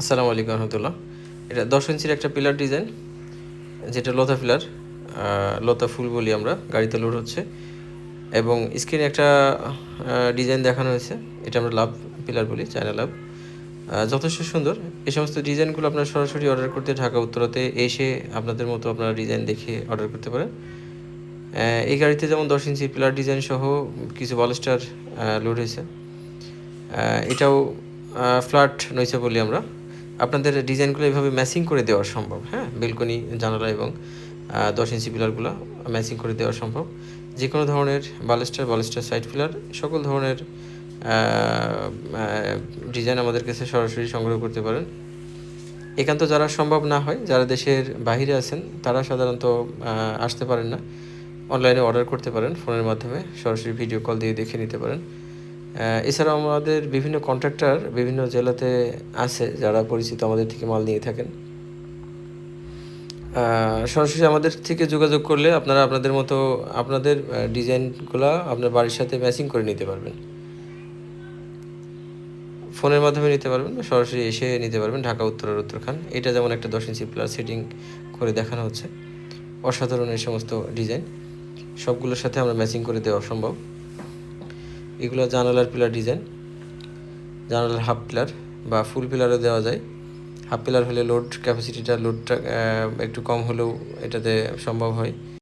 আসসালামু আলাইকুম রহমতুল্লাহ। এটা দশ ইঞ্চির একটা পিলার ডিজাইন, যেটা লতা পিলার লতা ফুল বলি আমরা, গাড়িতে লোড হচ্ছে। এবং স্ক্রিনে একটা ডিজাইন দেখানো হয়েছে, এটা আমরা লাভ পিলার বলি চায়না লাভ যথেষ্ট সুন্দর। এই সমস্ত ডিজাইনগুলো আপনারা সরাসরি অর্ডার করতে ঢাকা, উত্তরাতে এসে আপনাদের মতো আপনারা ডিজাইন দেখে অর্ডার করতে পারেন। এই গাড়িতে যেমন দশ ইঞ্চি পিলার ডিজাইন সহ কিছু বলস্টার লোড হয়েছে। এটাও ফ্ল্যাট নইছে বলি আমরা। আপনাদের ডিজাইনগুলো এভাবে ম্যাচিং করে দেওয়া সম্ভব হ্যাঁ? বেলকনি, জানালা এবং দশ ইঞ্চি পিলারগুলো ম্যাচিং করে দেওয়া সম্ভব। যে কোনো ধরনের বালেস্টার বালেস্টার সাইড পিলার সকল ধরনের ডিজাইন আমাদের কাছে সরাসরি সংগ্রহ করতে পারেন। একান্ত যারা সম্ভব না হয়, যারা দেশের বাইরে আছেন, তারা সাধারণত আসতে পারেন না। অনলাইনে অর্ডার করতে পারেন, ফোনের মাধ্যমে সরাসরি ভিডিও কল দিয়ে দেখে নিতে পারেন। এছাড়াও আমাদের বিভিন্ন কন্ট্রাক্টর বিভিন্ন জেলাতে আছে যারা পরিচিত আমাদের থেকে মাল নিয়ে থাকেন। সরাসরি আমাদের থেকে যোগাযোগ করলে আপনারা আপনাদের মতো আপনাদের ডিজাইনগুলো আপনার বাড়ির সাথে ম্যাচিং করে নিতে পারবেন। ফোনের মাধ্যমে নিতে পারবেন সরাসরি এসে নিতে পারবেন ঢাকা, উত্তরের উত্তরখান। এটা যেমন একটা দশ ইঞ্চি প্লাস সেটিং করে দেখানো হচ্ছে। অসাধারণ এই সমস্ত ডিজাইন। সবগুলোর সাথে আমরা ম্যাচিং করে দেওয়া সম্ভব। এগুলো জানালার পিলার ডিজাইন। জানালার হাফ পিলার বা ফুল পিলারও দেওয়া যায়। হাফ পিলার হলে লোড ক্যাপাসিটিটা, লোডটা একটু কম হলেও এটাতে সম্ভব হয়।